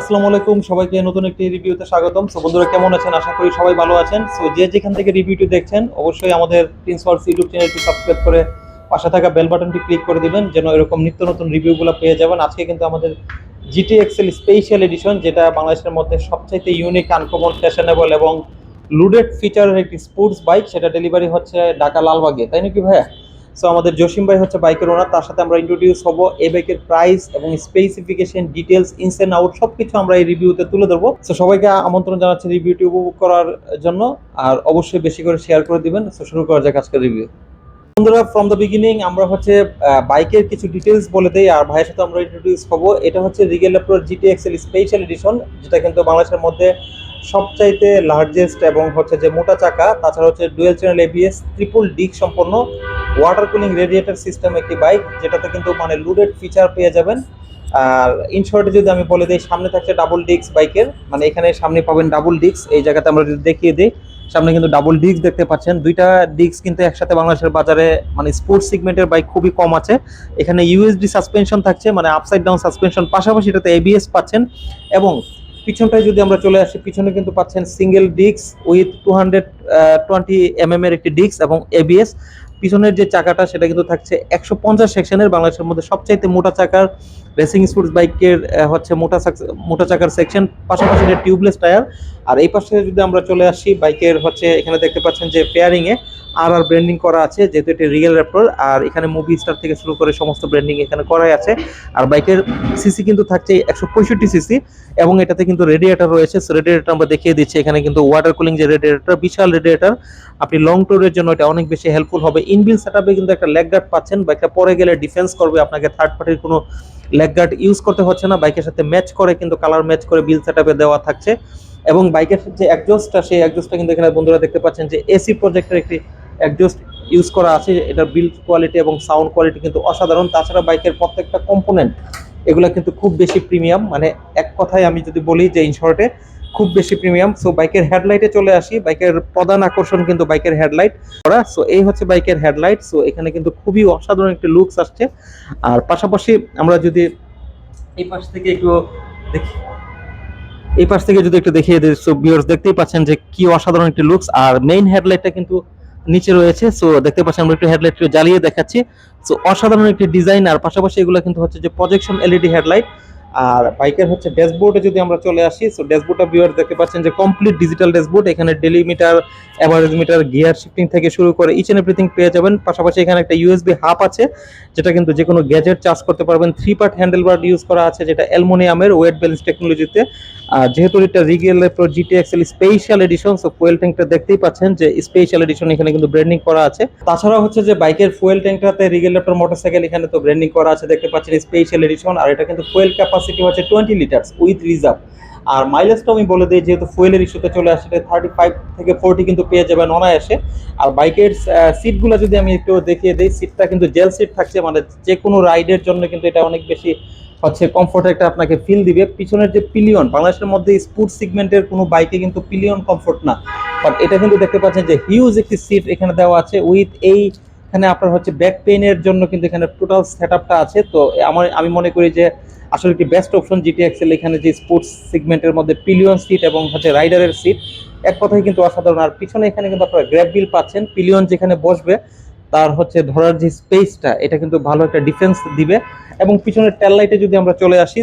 আসসালামু আলাইকুম, সবাইকে নতুন একটি রিভিউতে স্বাগতম। সো বন্ধুরা, কেমন আছেন? আশা করি সবাই ভালো আছেন। সো যে যেখান থেকে রিভিউটি দেখছেন, অবশ্যই আমাদের প্রিন্স ইউটিউব চ্যানেলটি সাবস্ক্রাইব করে পাশে থাকা বেল বাটনটি ক্লিক করে দিবেন, যেন এরকম নিত্য নতুন রিভিউগুলো পেয়ে যাবেন। আজকে কিন্তু আমাদের জিটি এক্সেল স্পেশাল এডিশন যেটা বাংলাদেশের মধ্যে সবচাইতে ইউনিক আনকমন ফ্যাশনেবল এবং লুডেড ফিচারের একটি স্পোর্টস বাইক সেটা ডেলিভারি হচ্ছে ঢাকা লালবাগে তাই নাকি ভাইয়া? সো আমাদের জসিম ভাই হচ্ছে বাইকের ওনার তার সাথে আমরা ইন্ট্রোডিউস হব এই বাইকের প্রাইস এবং specification details ins and out সবকিছু আমরা এই রিভিউতে তুলে ধরবো। সো সবাইকে আমন্ত্রণ জানাচ্ছি রিভিউটি উপভোগ করার জন্য, আর অবশ্যই বেশি করে শেয়ার করে দিবেন। সো শুরু করা যাক আজকের রিভিউ বন্ধুরা ফ্রম দ্য বিগিনিং আমরা হচ্ছে বাইকের কিছু ডিটেলস বলে দেই, আর ভাইয়ের সাথে আমরা ইন্ট্রোডিউস হব। এটা হচ্ছে রিগেল প্রোর জিটি এক্সেল স্পেশাল এডিশন যেটা কিন্তু বাংলাদেশের মধ্যে সবচাইতে লার্জেস্ট এবং হচ্ছে যে মোটা চাকা, তাছাড়া হচ্ছে dual channel ABS triple disc সম্পন্ন। ওয়াটার কুলিং রেডিয়েটর সিস্টেম একটি বাইক যেটাতে কিন্তু মানে লুডেড ফিচার পেয়ে যাবেন। আর ইন শর্টে যদি আমি বলে দিই, সামনে থাকছে ডাবল ডিস্ক বাইকের মানে এখানে সামনে পাবেন ডাবল ডিস্ক এই জায়গাতে আমরা যদি দেখিয়ে দিই, সামনে কিন্তু ডাবল ডিস্ক দেখতে পাচ্ছেন। দুইটা ডিস্ক কিন্তু একসাথে বাংলাদেশের বাজারে মানে স্পোর্টস সিগমেন্টের বাইক খুবই কম আছে। এখানে ইউএসডি সাসপেনশন থাকছে মানে আপসাইড ডাউন সাসপেনশন পাশাপাশি এটাতে এবিএস পাচ্ছেন। এবং পিছনটায় যদি আমরা চলে আসি, পিছনে কিন্তু পাচ্ছেন single disc with two hundred twenty mm এর একটি ডিস্ক এবং এবিএস পিছনের যে চাকাটা, সেটা কিন্তু থাকছে একশো পঞ্চাশ সেকশনের বাংলাদেশের মধ্যে সবচাইতে মোটা চাকার রেসিং স্পোর্টস বাইকের হচ্ছে মোটা মোটা চাকার সেকশন পাশাপাশি টিউবলেস টায়ার আর এই পাশে যদি আমরা চলে আসি, বাইকের হচ্ছে এখানে দেখতে পাচ্ছেন যে পেয়ারিং এ আর আর ব্র্যান্ডিং করা আছে, যেহেতু এটি রিয়েল র্যাপটর আর এখানে মুভি স্টার থেকে শুরু করে সমস্ত ব্র্যান্ডিং এখানে করাই আছে। আর বাইকের সিসি কিন্তু থাকছে একশো পঁয়ষট্টি সিসি এবং এটাতে কিন্তু রেডিয়েটার রয়েছে। রেডিয়েটার আমরা দেখিয়ে দিচ্ছি। এখানে কিন্তু ওয়াটার কুলিং যে রেডিয়েটার বিশাল রেডিয়েটার আপনি লং ট্যুরের জন্য এটা অনেক বেশি হেল্পফুল হবে। ইনবিল সেটআপে কিন্তু একটা লেগ গার্ড পাচ্ছেন। বাইকটা পরে গেলে ডিফেন্স করবে, আপনাকে থার্ড পার্টির কোনো লেগ গার্ড ইউজ করতে হচ্ছে না। বাইকের সাথে ম্যাচ করে কিন্তু কালার ম্যাচ করে বিল সেটআপে দেওয়া থাকছে। এবং বাইকের যে একজস্টটা সেই একজস্টটা কিন্তু এখানে বন্ধুরা দেখতে পাচ্ছেন যে এসি প্রজেক্টের একটি একজস্ট ইউজ করা আছে। এটার বিল্ড কোয়ালিটি এবং সাউন্ড কোয়ালিটি কিন্তু অসাধারণ। তাছাড়া বাইকের প্রত্যেকটা কম্পোনেন্ট এগুলো কিন্তু খুব বেশি প্রিমিয়াম মানে এক কথায় আমি যদি বলি যে ইনশর্টে খুব বেশি প্রিমিয়াম সো বাইকের হেডলাইটে চলে আসি। বাইকের প্রধান আকর্ষণ কিন্তু বাইকের হেডলাইট করা। সো এই হচ্ছে বাইকের হেডলাইট সো এখানে কিন্তু খুবই অসাধারণ একটি লুকস আসছে। আর পাশাপাশি আমরা যদি এই পাশ থেকে একটু দেখি। এই পাশ থেকে যদি একটু দেখিয়ে দিই সো ভিউয়ার্স দেখতেই পাচ্ছেন যে কি অসাধারণ একটি লুকস আর মেইন হেডলাইটটা কিন্তু নিচে রয়েছে সো দেখতে পাচ্ছেন আমরা একটু হেডলাইট জ্বালিয়ে দেখাচ্ছি। সো অসাধারণ একটি ডিজাইন আর পাশাপাশি এগুলো কিন্তু হচ্ছে যে প্রজেকশন এলইডি হেডলাইট আর বাইকের হচ্ছে ড্যাশবোর্ডে যদি আমরা চলে আসি সো ড্যাশবোর্ডটা ভিউয়ার দেখতে পাচ্ছেন যে কমপ্লিট ডিজিটাল ড্যাশবোর্ড এখানে daily meter average meter gear shifting থেকে শুরু করে ইচ এন্ড এভরিথিং পেয়ে যাবেন। পাশাপাশি এখানে একটা ইউএসবি হাব আছে, যেটা কিন্তু যে কোনো গ্যাজেট চার্জ করতে পারবেন। Three part handle bar use করা আছে, যেটা অ্যালমোনিয়ামের ওয়েট ব্যালেন্স টেকনোলজিতে আর যেহেতু এটা Regal pro GT Excel special edition so fuel ট্যাঙ্কটা দেখতেই পাচ্ছেন যে স্পেশাল এডিশন এখানে কিন্তু ব্র্যান্ডিং করা আছে। তাছাড়া হচ্ছে যে বাইকের ফুয়েল ট্যাঙ্কটাতে রিগেল ল্যাপটপ মোটরসাইকেল এখানে তো ব্র্যান্ডিং করা আছে, দেখতে পাচ্ছেন স্পেশাল এডিশন আর এটা কিন্তু ফুয়েল ক্যাপাসিটি হচ্ছে টোয়েন্টি লিটার্স উইথ রিজার্ভ আর মাইলেজটা আমি বলে দিই, যেহেতু ফুয়েলের ইস্যুতে চলে আসে থার্টি ফাইভ থেকে ফোরটি কিন্তু পেয়ে যাবেন অনায়াসে। আর বাইকের সিটগুলো যদি আমি একটু দেখিয়ে দিই সিটটা কিন্তু জেল সিট থাকছে মানে যে কোনো রাইডের জন্য কিন্তু এটা অনেক বেশি, হচ্ছে কমফোর্ট একটা আপনাকে ফিল দিবে। পিছনের যে পিলিয়ন বাংলাদেশের মধ্যে স্পোর্ট সিগমেন্টের কোনো বাইকে কিন্তু পিলিয়ন কমফোর্ট না। বাট এটা কিন্তু দেখতে পাচ্ছেন যে হিউজ একটি সিট এখানে দেওয়া আছে উইথ এই এখানে আপনার হচ্ছে ব্যাক পেইনের জন্য কিন্তু এখানে টোটাল সেট আছে। তো আমার, আমি মনে করি যে আসলে একটি বেস্ট অপশন জিটি এক্সেল এখানে যে স্পোর্টস সিগমেন্টের মধ্যে পিলিয়ন সিট এবং হচ্ছে রাইডারের সিট এক কথায় কিন্তু অসাধারণ। আর পিছনে এখানে কিন্তু আপনারা গ্র্যাব বিল পাচ্ছেন পিলিয়ন যেখানে বসবে, তার হচ্ছে ধরার যে স্পেসটা এটা কিন্তু ভালো একটা ডিফেন্স দিবে। এবং পিছনের টেল লাইটে যদি আমরা চলে আসি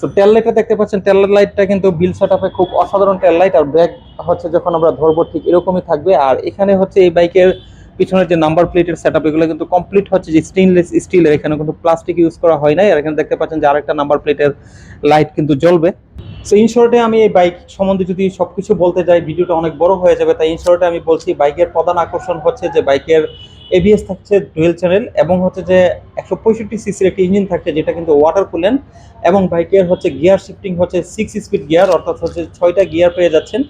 তো টেল লাইটটা দেখতে পাচ্ছেন টেল লাইটটা কিন্তু বিল সেটআপে খুব অসাধারণ টেল লাইট আর ব্যাগ হচ্ছে যখন আমরা ধরবো, ঠিক এরকমই থাকবে। আর এখানে হচ্ছে এই বাইকের পিছনের যে নাম্বার প্লেটের সেটআপ এগুলো কিন্তু কমপ্লিট হচ্ছে যে স্টেনলেস স্টিলের এখানে কিন্তু প্লাস্টিক ইউজ করা হয় নাই। আর এখানে দেখতে পাচ্ছেন যে আরেকটা নাম্বার প্লেটের লাইট কিন্তু জ্বলবে। সো ইন শর্টে আমি এই বাইক সম্বন্ধে যদি সবকিছু বলতে যাই, ভিডিওটা অনেক বড় হয়ে যাবে। তাই ইন শর্টে আমি বলছি বাইকের প্রধান আকর্ষণ হচ্ছে যে বাইকের এবিএস থাকছে ডুয়েল চ্যানেল এবং হচ্ছে যে একশো পঁয়ষট্টি সিসির একটি ইঞ্জিন থাকছে যেটা কিন্তু ওয়াটার কুলেন এবং বাইকের হচ্ছে গিয়ার শিফটিং হচ্ছে সিক্স স্পিড গিয়ার অর্থাৎ হচ্ছে ছয়টা গিয়ার পেয়ে যাচ্ছেন।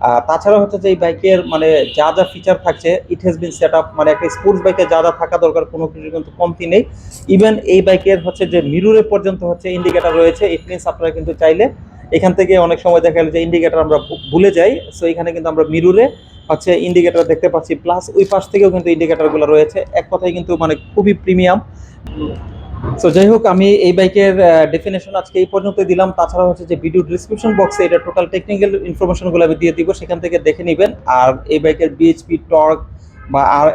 আহ, তাছাড়া হচ্ছে যে এই বাইকের মানে যা যা ফিচার থাকছে it has been set up মানে একটা স্পোর্টস বাইকে যা যা থাকা দরকার কোনো কিছু কিন্তু কমতি নেই। ইভেন এই বাইকের হচ্ছে যে মিরুরে পর্যন্ত হচ্ছে ইন্ডিকেটার রয়েছে ইট মিনস আপনারা কিন্তু চাইলে এখান থেকে অনেক সময় দেখা গেল যে ইন্ডিকেটার আমরা ভুলে যাই সো এখানে কিন্তু আমরা মিরুরে হচ্ছে ইন্ডিকেটার দেখতে পাচ্ছি প্লাস ওই পাশ থেকেও কিন্তু ইন্ডিকেটরগুলো রয়েছে। এক কথায় কিন্তু মানে খুবই প্রিমিয়াম সো যাই হোক আমি এই বাইকের ডেফিনেশন আজকে এই পর্যন্ত দিলাম। তাছাড়া হচ্ছে যে ভিডিও ডিসক্রিপশন বক্সে এটা টোটাল টেকনিক্যাল ইনফরমেশনগুলো আমি দিয়ে দিব, সেখান থেকে দেখে নেবেন। আর এই বাইকের বিএইচপি টর্ক বা আর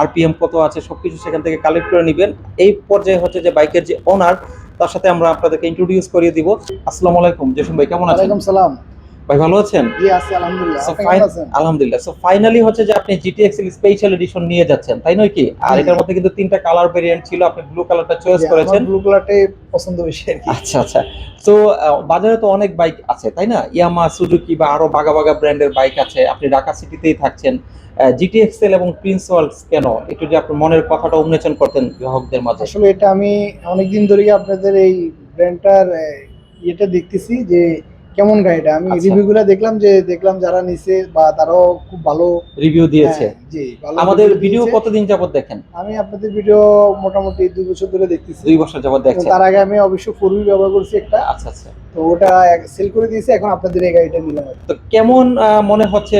আরপিএম কত আছে, সবকিছু সেখান থেকে কালেক্ট করে নেবেন। এই পর্যায়ে হচ্ছে যে বাইকের যে ওনার তার সাথে আমরা আপনাদেরকে ইন্ট্রোডিউস করিয়ে দিব। আসসালামু আলাইকুম, জসিম ভাই, কেমন আছেন? সালাম। ভাই ভালো আছেন? জি আছি আলহামদুলিল্লাহ। সো ফাইনালি হচ্ছে যে আপনি জিটিএক্স স্পেশাল এডিশন নিয়ে যাচ্ছেন তাই নয় কি? আর এটার মধ্যে কিন্তু তিনটা কালার ভেরিয়েন্ট ছিল আপনি ব্লু কালারটা চয়েস করেছেন। ব্লু কালারটাই পছন্দ বেশি আর কি। আচ্ছা আচ্ছা। তো বাজারে তো অনেক বাইক আছে তাই না? ইয়ামা সুজুকি বা আরও বাগা বাগা ব্র্যান্ডের বাইক আছে। আপনি ঢাকা সিটিতেই থাকছেন। জিটি এক্সেল এবং প্রিন্স ওয়ার্লস কেন? একটু যে আপনার মনের কথাটা উন্মোচন করতেন গ্রাহকদের মাঝে। আসলে এটা আমি অনেকদিন ধরে আপনাদের এই ব্র্যান্ডটার ইয়েটা দেখতেছি যে কেমন গাড়িটা আমি আচ্ছা। রিভিউগুলো দেখলাম যে দেখলাম যারা নিছে বা তারাও খুব ভালো। রিভিউ দিয়েছে। হ্যাঁ, জি আমাদের ভিডিও কতদিন যাবত দেখেন? আমি আপনাদের ভিডিও মোটামুটি দুই বছর ধরে দেখতেছি। দুই বছর যাবত তো দেখছেন তার আগে আমি অবশ্য ফোর হুইল ব্যবহার করছি একটা। আচ্ছা আচ্ছা। তো ওটা সেল করে দিয়েছি এখন আপনাদের এই গাড়িটা নিলাম। তো কেমন মনে হচ্ছে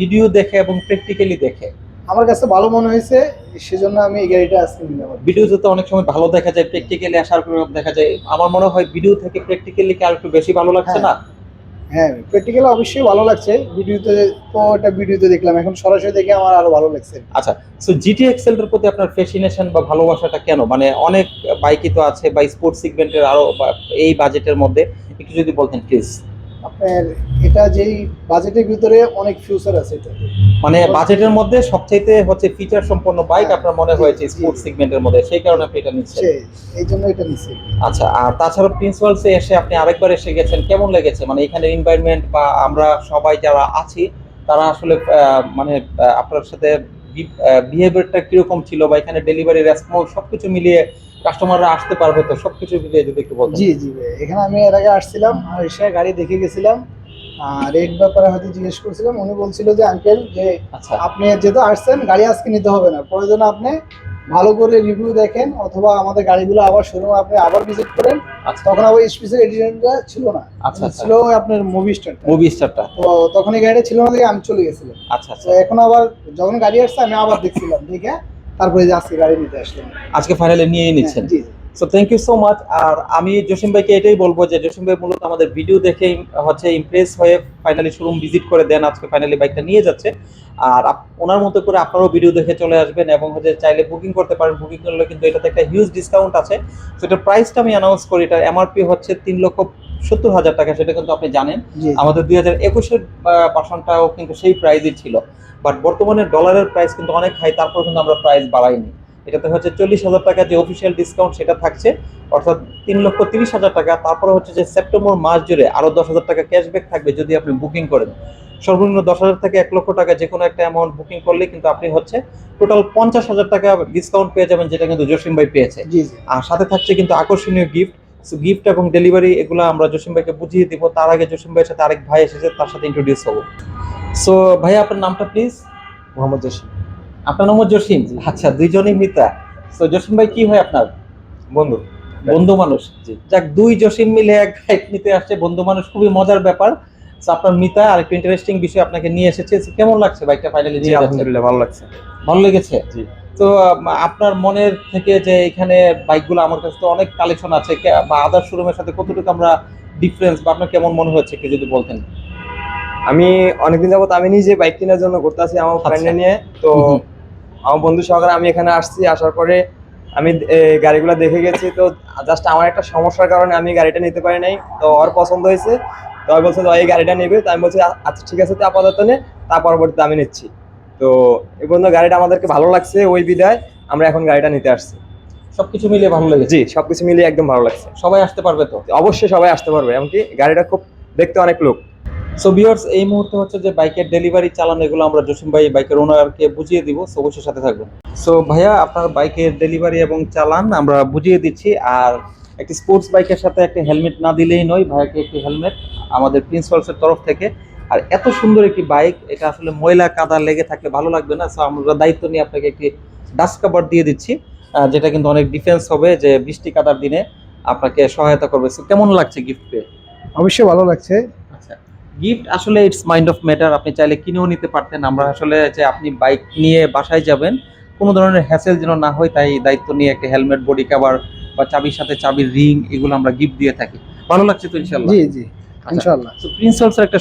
ভিডিও দেখে এবং প্র্যাকটিক্যালি দেখে? আমার কাছে ভালো মনে হয়েছে সেজন্য আমি এই গাড়িটা আজকে নিলাম। কি। ভিডিওতে তো অনেক সময় ভালো দেখা যায় প্র্যাকটিক্যালি আসার পর দেখা যায়। আমার মনে হয় ভিডিও থেকে প্র্যাকটিক্যালি আর একটু বেশি ভালো লাগছে না? হ্যাঁ প্র্যাকটিক্যাল অবশ্যই ভালো লাগছে। ভিডিওতে তো এটা ভিডিওতে দেখলাম এখন সরাসরি দেখে আমার আরও ভালো লাগছে। আচ্ছা সো জিটি এক্সেল এর প্রতি আপনার ফ্যাসিনেশন বা ভালোবাসাটা কেন? মানে অনেক বাইকই তো আছে বা স্পোর্টস সেগমেন্টের আরও এই বাজেটের মধ্যে। একটু যদি বলতেন প্লিজ আপনার এটা যেই বাজেটের ভিতরে অনেক ফিউচার আছে এটা। মানে বাজেটের মধ্যে সবচাইতে হচ্ছে ফিচার সম্পন্ন বাইক হ্যাঁ, আপনার মনে হয়েছে স্পোর্টস সেগমেন্টের মধ্যে সেই কারণে আপনি এটা নিচ্ছেন। এই জন্য এটা নিচ্ছি আচ্ছা আর তাছাড়া প্রিন্সিপালসে এসে আপনি আরেকবার এসে গেছেন কেমন লেগেছে? মানে এখানে এনভায়রনমেন্ট বা আমরা সবাই যারা আছি তারা আসলে মানে আপনার সাথে বিহেভিয়ারটা কীরকম ছিল বা এখানে ডেলিভারি রেসপন্স সবকিছু মিলিয়ে কাস্টমাররা আসতে পারবে তো? সবকিছু মিলিয়ে যদি একটু বলতেন। জি জি এখানে আমি এর আগে আসছিলাম আর এসে গাড়ি দেখে গেছিলাম। রেট ব্যাপারে হয়তো জিজ্ঞেস করছিলাম। উনি বলছিল যে আঙ্কেল যে আচ্ছা। আপনি যেহেতু আসছেন গাড়ি আজকে নিতে হবে না। প্রয়োজন আপনি ভালো করে রিভিউ দেখেন অথবা আমাদের গাড়িগুলো আবার শোরুমে আপনি আবার ভিজিট করেন। আচ্ছা। তখন আবার স্পেশাল এডিশনটা ছিল না। আচ্ছা, আচ্ছা। ছিল আপনার মুভি স্টার মুভি স্টারটা তো তখন এই গাড়িটা ছিল না দেখে আমি চলে গেছিলাম। আচ্ছা তো আচ্ছা এখন আবার যখন গাড়ি আসছে আমি আবার দেখছিলাম দেখে তারপরে যে আজকে গাড়ি নিতে আসলাম। আজকে ফাইনালি নিয়ে নিচ্ছেন। হ্যাঁ, জি জি। So thank you so much আর আমি জসিম ভাইকে এটাই বলব যে জসিম ভাই মূলত আমাদের ভিডিও দেখে হচ্ছে ইমপ্রেস হয়ে ফাইনালি শোরুম ভিজিট করে দেন আজকে ফাইনালি বাইকটা নিয়ে যাচ্ছে। আর ওনার মতো করে আপনারাও ভিডিও দেখে চলে আসবেন এবং হচ্ছে চাইলে বুকিং করতে পারেন। বুকিং করলে কিন্তু এটাতে একটা হিউজ ডিসকাউন্ট আছে। তো এটার প্রাইসটা আমি অ্যানাউন্স করি। এটার এমআরপি হচ্ছে তিন লক্ষ সত্তর হাজার টাকা সেটা কিন্তু আপনি জানেন। আমাদের দুই হাজার একুশের পার্সনটাও কিন্তু সেই প্রাইসই ছিল। বাট বর্তমানে ডলারের প্রাইস কিন্তু অনেক হাই তারপর কিন্তু আমরা প্রাইস বাড়াইনি। এটাতে হচ্ছে চল্লিশ হাজার টাকা যে অফিসিয়াল ডিসকাউন্ট সেটা থাকছে অর্থাৎ তিন লক্ষ তিরিশ হাজার টাকা। তারপরে হচ্ছে যে সেপ্টেম্বর মাস জুড়ে আরও দশ হাজার টাকা ক্যাশব্যাক থাকবে যদি আপনি বুকিং করেন। সর্বনিম্ন দশ হাজার থেকে এক লক্ষ টাকা যে কোনো একটা অ্যামাউন্ট বুকিং করলে কিন্তু আপনি হচ্ছে টোটাল পঞ্চাশ হাজার টাকা ডিসকাউন্ট পেয়ে যাবেন যেটা কিন্তু জসিম ভাই পেয়েছে। আর সাথে থাকছে কিন্তু আকর্ষণীয় গিফট সো গিফট এবং ডেলিভারি এগুলো আমরা জসিম ভাইকে বুঝিয়ে দিব। তার আগে জসিম ভাইয়ের সাথে আরেক ভাই এসেছে তার সাথে ইন্ট্রোডিউস হব। সো ভাইয়া আপনার নামটা প্লিজ মোহাম্মদ জসিম। আপনার নাম জসিম? আচ্ছা দুইজনই মিতা। সো জসিম ভাই কি হয় আপনার? বন্ধু। বন্ধু মানুষ। যাক দুই জসিম মিলে এক বাইক নিতে আসছে। বন্ধু মানুষ খুবই মজার ব্যাপার। আপনার মিতা আর একটু ইন্টারেস্টিং বিষয় আপনাকে নিয়ে এসেছে। কেমন লাগছে বাইকটা ফাইনালি জি আলহামদুলিল্লাহ ভালো লাগছে। ভালো লেগেছে? জি। তো আপনার মনের থেকে যে এখানে বাইকগুলো আমার কাছে তো অনেক কালেকশন আছে। বা আদার শোরুমের সাথে কতটুকু আমরা ডিফারেন্স বা আপনার কেমন মনে হচ্ছে? একটু যদি বলতেন। আমি অনেকদিন যাবত আমি নিজে বাইক কেনার জন্য করতেছি আমার ফ্রেন্ডে আচ্ছা। নিয়ে। তো। আমার বন্ধু সহকারে আমি এখানে আসছি আসার পরে আমি গাড়িগুলো দেখে গেছি। তো জাস্ট আমার একটা সমস্যার কারণে আমি গাড়িটা নিতে পারি নাই। তো ওর পছন্দ হয়েছে। তো আমি বলছে তো এই গাড়িটা নেবে? তো আমি বলছি আচ্ছা ঠিক আছে তো আপাতত নে। তার পরবর্তীতে আমি নিচ্ছি। তো এই পর্যন্ত গাড়িটা আমাদেরকে ভালো লাগছে ওই বিদায় আমরা এখন গাড়িটা নিতে আসছি। সবকিছু মিলিয়ে ভালো লেগেছে? জি সবকিছু মিলিয়ে একদম ভালো লাগছে। সবাই আসতে পারবে তো? অবশ্যই সবাই আসতে পারবে এমনকি গাড়িটা খুব দেখতে অনেক লোক। সো ভিউয়ার্স এই মুহূর্তে হচ্ছে যে বাইকের ডেলিভারি চালান, এগুলো আমরা জসিম ভাই বাইকের ওনারকে বুঝিয়ে দিব। সো অবশ্যই সাথে থাকবেন। সো ভাইয়া, আপনার বাইকের ডেলিভারি এবং চালান আমরা বুঝিয়ে দিচ্ছি। আর একটি স্পোর্টস বাইকের সাথে একটা হেলমেট না দিলেই নয়, ভাইয়াকে একটি হেলমেট আমাদের প্রিন্সিপালসের তরফ থেকে। আর এত সুন্দর একটি বাইক এটা আসলে ময়লা কাদা লেগে থাকলে ভালো লাগবে না। সো আমরা দায়িত্ব নিয়ে আপনাকে একটি ডাস্ট কাভার দিয়ে দিচ্ছি। যেটা কিন্তু অনেক ডিফেন্স হবে যে বৃষ্টি কাদার দিনে আপনাকে সহায়তা করবে। সো কেমন লাগছে গিফট পেয়ে? অবশ্যই ভালো লাগছে। গিফট আসলে ইটস মাইন্ড অফ ম্যাটার আপনি চাইলে কিনেও নিতে পারতেন। আমরা আসলে যে আপনি বাইক নিয়ে বাসায় যাবেন, কোনো ধরনের হ্যাসেল যেন না হয়, তাই দায়িত্ব নিয়ে একটা হেলমেট বডি কাভার বা চাবির সাথে চাবির রিং এগুলো আমরা গিফট দিয়ে থাকি। ভালো লাগছে তো ইনশাল্লাহ জি জি। ইনশাআল্লাহ। তো প্রিন্স একটা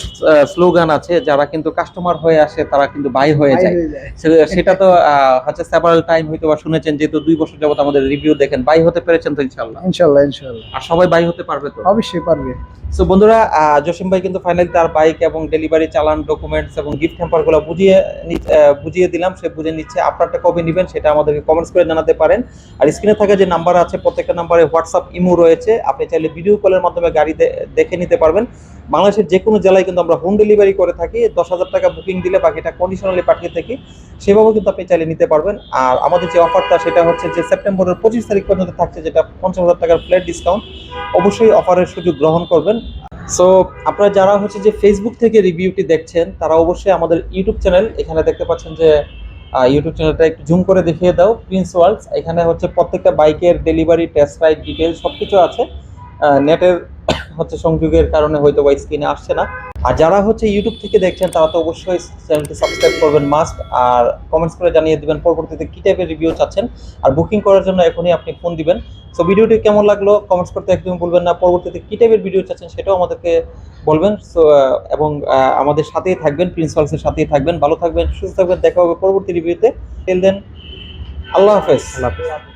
স্লোগান আছে যারা কিন্তু কাস্টমার হয়ে আসে তারা কিন্তু বাই হয়ে যায়। সেটা তো হচ্ছে সেভারাল টাইম হয়তো বা শুনেছেন যেহেতু দুই বছর যাবত আমাদের রিভিউ দেখেন বাই হতে পেরেছেন তো ইনশাল্লাহ ইনশাআল্লাহ ইনশাআল্লাহ। আর সবাই বাই হতে পারবে তো? অবশ্যই পারবে। সো বন্ধুরা জসিম ভাই কিন্তু ফাইনালি তার বাইক এবং ডেলিভারি চালান ডকুমেন্টস এবং গিফট হ্যাম্পারগুলো বুঝিয়ে বুঝিয়ে দিলাম। সে বুঝে নিচ্ছে আপনারটা কবে নেবেন সেটা আমাদেরকে কমেন্টস করে জানাতে পারেন। আর স্ক্রিনে থাকা যে নাম্বার আছে প্রত্যেকটা নাম্বারে হোয়াটসঅ্যাপ ইমো রয়েছে। আপনি চাইলে ভিডিও কলের মাধ্যমে গাড়ি দেখে নিতে পারবেন। বাংলাদেশের যে কোনো জেলায় কিন্তু আমরা হোম ডেলিভারি করে থাকি, দশ হাজার টাকা বুকিং দিলে বাকিটা কন্ডিশনালি পাঠিয়ে থাকি, সেভাবেও কিন্তু আপনি চাইলে নিতে পারবেন। আর আমাদের যে অফারটা সেটা হচ্ছে যে সেপ্টেম্বরের পঁচিশ তারিখ পর্যন্ত থাকছে, যেটা পঞ্চাশ হাজার টাকার ফ্ল্যাট ডিসকাউন্ট অবশ্যই অফারের সুযোগ গ্রহণ করবেন। সো আপনারা যারা হচ্ছে যে ফেসবুক থেকে রিভিউটি দেখছেন, তারা অবশ্যই আমাদের ইউটিউব চ্যানেল এখানে দেখতে পাচ্ছেন যে ইউটিউব চ্যানেলটা একটু জুম করে দেখিয়ে দাও প্রিন্স ওয়ার্লস এখানে হচ্ছে প্রত্যেকটা বাইকের ডেলিভারি টেস্ট রাইড ডিটেলস সব কিছু আছে নেটের হচ্ছে সংযোগের কারণে হয়তো বা স্ক্রিনে আসছে না। আর যারা হচ্ছে ইউটিউব থেকে দেখছেন, তারা তো অবশ্যই চ্যানেলটি সাবস্ক্রাইব করবেন মাস্ট আর কমেন্টস করে জানিয়ে দিবেন পরবর্তীতে কী টাইপের রিভিউ চাচ্ছেন। আর বুকিং করার জন্য এখনই আপনি ফোন দিবেন। সো ভিডিওটি কেমন লাগল কমেন্টস করতে একদম বলবেন না। পরবর্তীতে কী টাইপের ভিডিও চাচ্ছেন সেটাও আমাদেরকে বলবেন। সো এবং আমাদের সাথেই থাকবেন প্রিন্সিপালসের সাথেই থাকবেন। ভালো থাকবেন, সুস্থ থাকবেন। দেখা হবে পরবর্তী রিভিউতে টেল দেন আল্লাহ হাফেজ। আল্লাহ হাফেজ।